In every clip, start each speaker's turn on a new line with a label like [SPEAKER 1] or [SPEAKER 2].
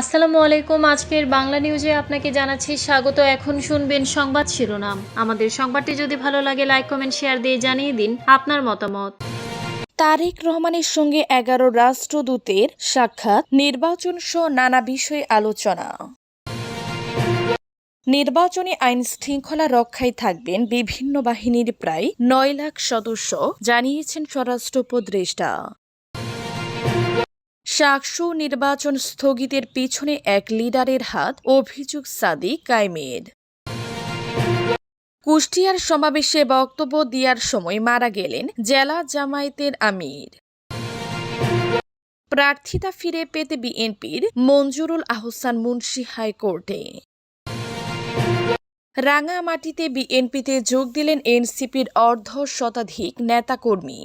[SPEAKER 1] আসসালামু আলাইকুম। আজকের বাংলা নিউজে আপনাকে জানাচ্ছি স্বাগত। এখন শুনবেন সংবাদ শিরোনাম। আমাদের সংবাদটি যদি ভালো লাগে, লাইক, কমেন্ট, শেয়ার দিয়ে জানিয়ে দিন আপনার মতামত।
[SPEAKER 2] তারেক রহমানের সঙ্গে এগারো রাষ্ট্রদূতের সাক্ষাৎ, নির্বাচন সহ নানা বিষয়ে আলোচনা। নির্বাচনী আইন শৃঙ্খলা রক্ষায় থাকবেন বিভিন্ন বাহিনীর প্রায় নয় লাখ সদস্য, জানিয়েছেন স্বরাষ্ট্র উপদেষ্টা সাকসু নির্বাচন স্থগিতের পিছনে এক লিডারের হাত, অভিযোগ সাদি কায়েমের। কুষ্টিয়ার সমাবেশে বক্তব্য দেওয়ার সময় মারা গেলেন জেলা জামায়াতের আমির। প্রার্থিতা ফিরে পেতে বিএনপির মঞ্জুরুল আহসান মুন্সি হাইকোর্টে। রাঙামাটিতে বিএনপিতে যোগ দিলেন এনসিপির অর্ধ শতাধিক নেতাকর্মী।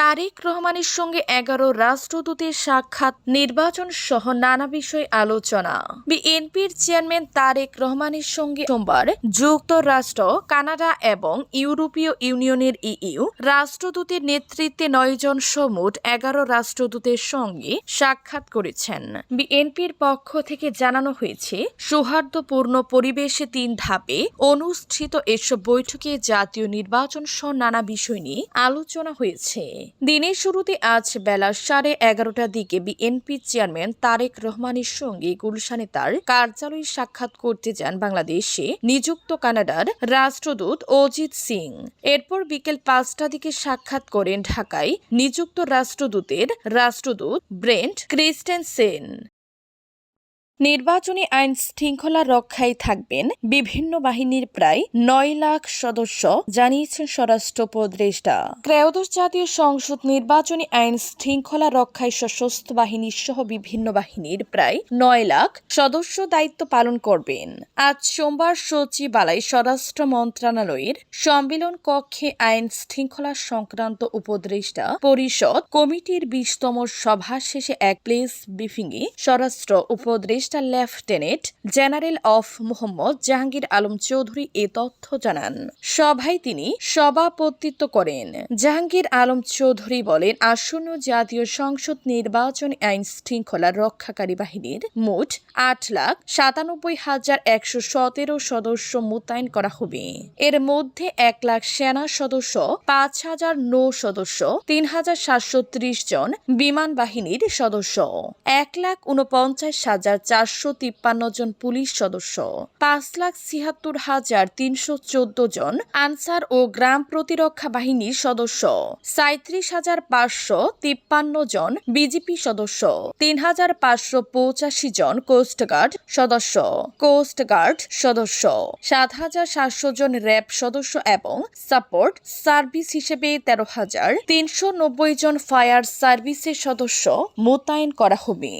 [SPEAKER 2] তারেক রহমানের সঙ্গে এগারো রাষ্ট্রদূতের সাক্ষাৎ, নির্বাচন সহ নানা বিষয়ে আলোচনা। বিএনপির চেয়ারম্যান তারেক রহমানের সঙ্গে সোমবার যুক্তরাষ্ট্র, কানাডা এবং ইউরোপীয় ইউনিয়নের ইইউ রাষ্ট্রদূতের নেতৃত্বে নয়জন সমুট এগারো রাষ্ট্রদূতের সঙ্গে সাক্ষাৎ করেছেন। বিএনপির পক্ষ থেকে জানানো হয়েছে, সৌহার্দ্যপূর্ণ পরিবেশে তিন ধাপে অনুষ্ঠিত এসব বৈঠকে জাতীয় নির্বাচন সহ নানা বিষয় নিয়ে আলোচনা হয়েছে। দিনের শুরুতে আজ বেলা সাড়ে এগারোটার দিকে বিএনপি চেয়ারম্যান তারেক রহমানের সঙ্গে গুলশানে তার কার্যালয়ে সাক্ষাৎ করতে যান বাংলাদেশে নিযুক্ত কানাডার রাষ্ট্রদূত অজিত সিং। এরপর বিকেল পাঁচটা দিকে সাক্ষাৎ করেন ঢাকায় নিযুক্ত রাষ্ট্রদূতের রাষ্ট্রদূত ব্রেন্ট ক্রিস্টেনসেন। নির্বাচনী আইন শৃঙ্খলা রক্ষায় থাকবেন বিভিন্ন বাহিনীর প্রায় নয় লাখ সদস্য, জানিয়েছেন স্বরাষ্ট্র উপদেষ্টা। ত্রয়োদশ জাতীয় সংসদ নির্বাচনী আইন শৃঙ্খলা রক্ষায় সশস্ত্র বাহিনী সহ বিভিন্ন বাহিনীর প্রায় নয় লাখ সদস্য দায়িত্ব পালন করবেন। আজ সোমবার সচিবালয় স্বরাষ্ট্র মন্ত্রণালয়ের সম্মেলন কক্ষে আইন শৃঙ্খলা সংক্রান্ত উপদেষ্টা পরিষদ কমিটির বিশতম সভা শেষে এক প্লেস ব্রিফিংয়ে স্বরাষ্ট্র উপদেষ্টা লেফটেন্যান্ট জেনারেল অফ মোহাম্মদ জাহাঙ্গীর আলম চৌধুরী এ তথ্য জানান। সভায় তিনি সভাপতিত্ব করেন। জাহাঙ্গীর আলম চৌধুরী বলেন, আসন্ন জাতীয় সংসদ নির্বাচন আইন শৃঙ্খলা রক্ষাকারী বাহিনীর মোট আট লাখ সাতানব্বই হাজার একশো সতেরো সদস্য মোতায়েন করা হবে। এর মধ্যে এক লাখ সেনা সদস্য, পাঁচ হাজার নৌ সদস্য, তিন হাজার সাতশো ত্রিশ জন বিমান বাহিনীর সদস্য। এক লাখ উনপঞ্চাশ হাজার চারশো তিপ্পান্ন জন পুলিশ সদস্য, পাঁচ লাখ ছিয়াত্তর হাজার তিনশো চোদ্দ জন আনসার ও গ্রাম প্রতিরক্ষা বাহিনীর সদস্য, সাঁত্রিশ হাজার পাঁচশো তিপ্পান্ন জন বিজেপি সদস্য, তিন হাজার পাঁচশো পঁচাশি জন কোস্টগার্ড সদস্য কোস্টগার্ড সদস্য, সাত হাজার সাতশো জন র্যাব সদস্য এবং সাপোর্ট সার্ভিস হিসেবে তেরো হাজার তিনশো নব্বই জন ফায়ার সার্ভিসের সদস্য মোতায়েন করা হবে।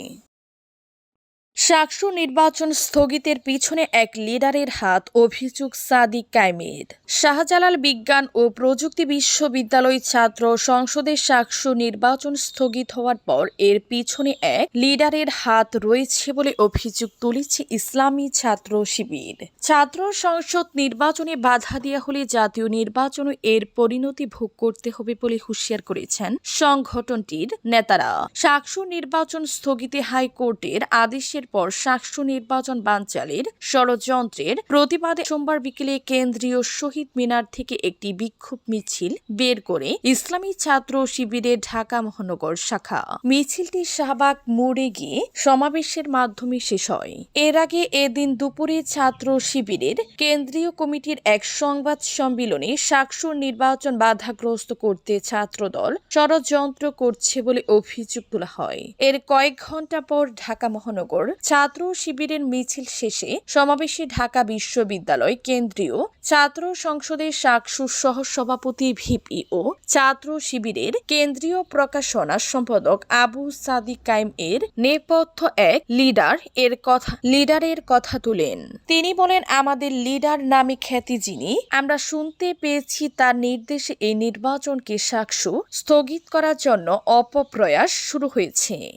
[SPEAKER 2] সাকসু নির্বাচন স্থগিতের পিছনে এক লিডারের হাত অভিযোগ সাদিক কাইমের শাহজালাল বিজ্ঞান ও প্রযুক্তি বিশ্ববিদ্যালয় ছাত্র সংসদের সাকসু নির্বাচন স্থগিত হওয়ার পর এর পিছনে এক লিডারের হাত রয়েছে বলে অভিযোগ তুলেছে ইসলামী ছাত্র শিবির। ছাত্র সংসদ নির্বাচনে বাধা দেওয়া হলে জাতীয় নির্বাচনও এর পরিণতি ভোগ করতে হবে বলে হুঁশিয়ার করেছেন সংগঠনটির নেতারা। সাকসু নির্বাচন স্থগিতে হাইকোর্টের আদেশের পর সাকসু নির্বাচন বানচালের ষড়যন্ত্রের প্রতিবাদে সোমবার বিকেলে কেন্দ্রীয় শহীদ মিনার থেকে একটি বিক্ষোভ মিছিল বের করে ইসলামী ছাত্র শিবিরের ঢাকা মহানগর শাখা। মিছিলটি শাহবাগ মোড়ে গিয়ে সমাবেশের মাধ্যমে শেষ হয়। এর আগে এদিন দুপুরে ছাত্র শিবিরের কেন্দ্রীয় কমিটির এক সংবাদ সম্মেলনে সাকসুর নির্বাচন বাধাগ্রস্ত করতে ছাত্রদল ষড়যন্ত্র করছে বলে অভিযোগ তোলা হয়। এর কয়েক ঘণ্টা পর ঢাকা মহানগর ছাত্র শিবিরের মিছিল শেষে সমাবেশে ঢাকা বিশ্ববিদ্যালয় কেন্দ্রীয় ছাত্র সংসদের সাকসু সহ সভাপতি ভিপি ও ছাত্র শিবিরের কেন্দ্রীয় প্রকাশনা সম্পাদক আবু সাদিক কাইম এর নেপথ্য এক লিডার এর কথা, লিডারের কথা তুলেন। তিনি বলেন, আমাদের লিডার নামে খ্যাতি যিনি, আমরা শুনতে পেয়েছি তার নির্দেশে এই নির্বাচনকে সাকসু স্থগিত করার জন্য অপপ্রয়াস শুরু হয়েছে।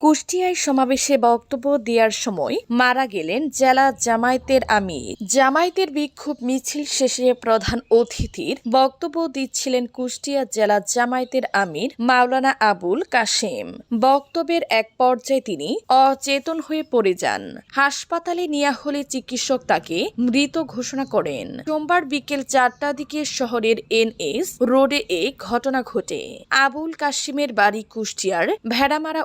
[SPEAKER 2] কুষ্টিয়ায় সমাবেশে বক্তব্য দেওয়ার সময় মারা গেলেন জেলা জামায়াতের আমির। জামায়াতের বিক্ষোভ মিছিল শেষে প্রধান অতিথির বক্তব্য দিচ্ছিলেন কুষ্টিয়া জেলা জামায়াতের আমির মাওলানা আবুল কাশেম। বক্তব্যের এক পর্যায়ে তিনি অচেতন হয়ে পড়ে যান। হাসপাতালে নেওয়া হলে চিকিৎসক তাকে মৃত ঘোষণা করেন। সোমবার বিকেল চারটা দিকে শহরের এনএস রোডে এ ঘটনা ঘটে। আবুল কাশিমের বাড়ি কুষ্টিয়ার ভেড়ামারা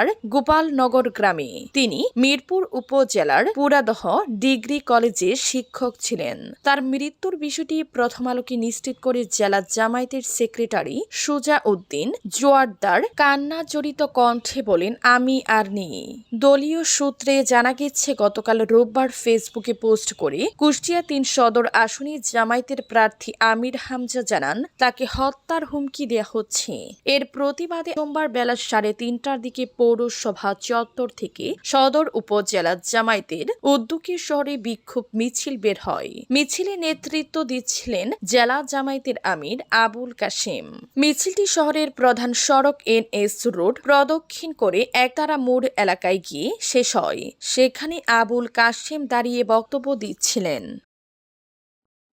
[SPEAKER 2] উপজেলার গোপালনগর গ্রামে। তিনি মিরপুর উপজেলার পুরাদহ ডিগ্রি কলেজে শিক্ষক ছিলেন। তার মৃত্যুর বিষয়টি প্রথম আলোকে নিশ্চিত করে জেলা জামায়াতের সেক্রেটারি সুজা উদ্দিন জোয়ারদার কান্না জড়িত কণ্ঠে বলেন, আমি আর নেই। দলীয় সূত্রে জানা গেছে, গতকাল রোববার ফেসবুকে পোস্ট করে কুষ্টিয়া তিন সদর আসনে জামায়াতের প্রার্থী আমির হামজা জানান, তাকে হত্যার হুমকি দেয়া হচ্ছে। এর প্রতিবাদে সোমবার বেলা সাড়ে তিনটার দিকে পৌরসভা চত্বর থেকে সদর উপজেলা জামায়াতের উদ্যোগী শহরে বিক্ষোভ মিছিল বের হয়। মিছিলে নেতৃত্ব দিচ্ছিলেন জেলা জামায়াতের আমির আবুল কাশেম। মিছিলটি শহরের প্রধান সড়ক এন এস রোড প্রদক্ষিণ করে একতারা মোড় এলাকায় গিয়ে শেষ হয়। সেখানে আবুল কাশেম দাঁড়িয়ে বক্তব্য দিচ্ছিলেন।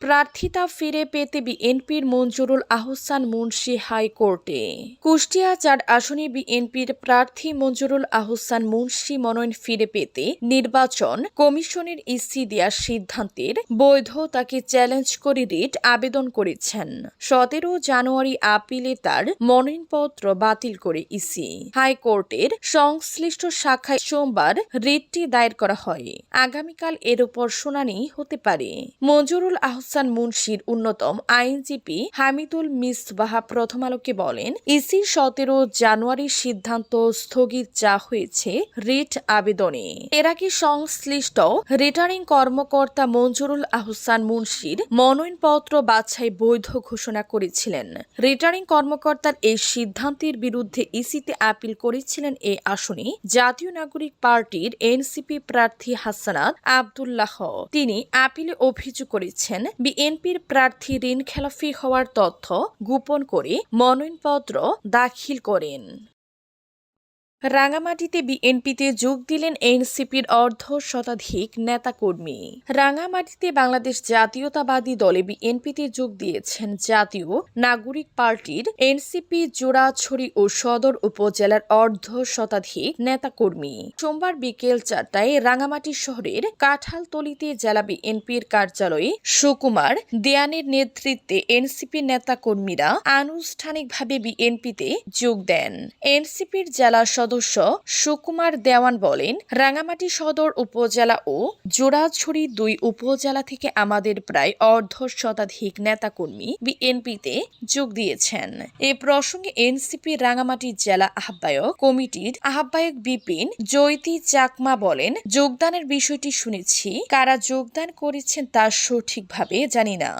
[SPEAKER 2] প্রার্থিতা ফিরে পেতে বিএনপির মঞ্জুরুল আহসান মুন্সি হাইকোর্টে। কুষ্টিয়া চার আসনে বিএনপির প্রার্থী মঞ্জুরুল আহসান মুন্সি মনোনয়ন ফিরে পেতে নির্বাচন কমিশনের ইসি দেওয়ার সিদ্ধান্তের বৈধতাকে চ্যালেঞ্জ করে রিট আবেদন করেছেন। সতেরো জানুয়ারি আপিলে তার মনোনয়নপত্র বাতিল করে ইসি। হাইকোর্টের সংশ্লিষ্ট শাখায় সোমবার রিটটি দায়ের করা হয়। আগামীকাল এর উপর শুনানি হতে পারে। মঞ্জুরুল আহসান মুন্সির অন্যতম আইনজীবী হামিদুল মিসবাহা প্রথম আলোকে বলেন ইসি সতেরো জানুয়ারির সিদ্ধান্ত স্থগিত যা হয়েছে রিট আবেদনে। এর আগে সংশ্লিষ্ট রিটার্নিং কর্মকর্তা মঞ্জুরুল আহসান মুন্সির মনোনয়নপত্র বাছাই বৈধ ঘোষণা করেছিলেন। রিটার্নিং কর্মকর্তার এই সিদ্ধান্তের বিরুদ্ধে ইসিতে আপিল করেছিলেন এ আসনে জাতীয় নাগরিক পার্টির এনসিপি প্রার্থী হাসানাত আবদুল্লাহ। তিনি আপিলে অভিযোগ করেছেন বিএনপির প্রার্থী ঋণ খেলাফি হওয়ার তথ্য গোপন করে মনোনয়নপত্র দাখিল করেন। রাঙামাটিতে বিএনপিতে যোগ দিলেন এনসিপির অর্ধ শতাধিক নেতাকর্মী। রাঙামাটিতে বাংলাদেশ জাতীয়তাবাদী দলে বিএনপিতে যোগ দিয়েছেন জাতীয় নাগরিক পার্টির এনসিপি জোড়াছড়ি ও সদর উপজেলার অর্ধ শতাধিক নেতাকর্মী। সোমবার বিকেল চারটায় রাঙামাটি শহরের কাঁঠালতলিতে জেলা বিএনপির কার্যালয়ে সুকুমার দেয়ানের নেতৃত্বে এনসিপি নেতাকর্মীরা আনুষ্ঠানিকভাবে বিএনপিতে যোগ দেন। এনসিপির জেলা সদস্য সুকুমার দেওয়ান বলেন, রাঙামাটি সদর উপজেলা ও জোড়াছড়ি দুই উপজেলা থেকে আমাদের প্রায় অর্ধ শতাধিক নেতাকর্মী বিএনপিতে যোগ দিয়েছেন। এ প্রসঙ্গে এনসিপি রাঙামাটি জেলা আহ্বায়ক কমিটির আহ্বায়ক বিপিন জৈতি চাকমা বলেন, যোগদানের বিষয়টি শুনেছি, কারা যোগদান করেছেন তা সঠিকভাবে জানি না।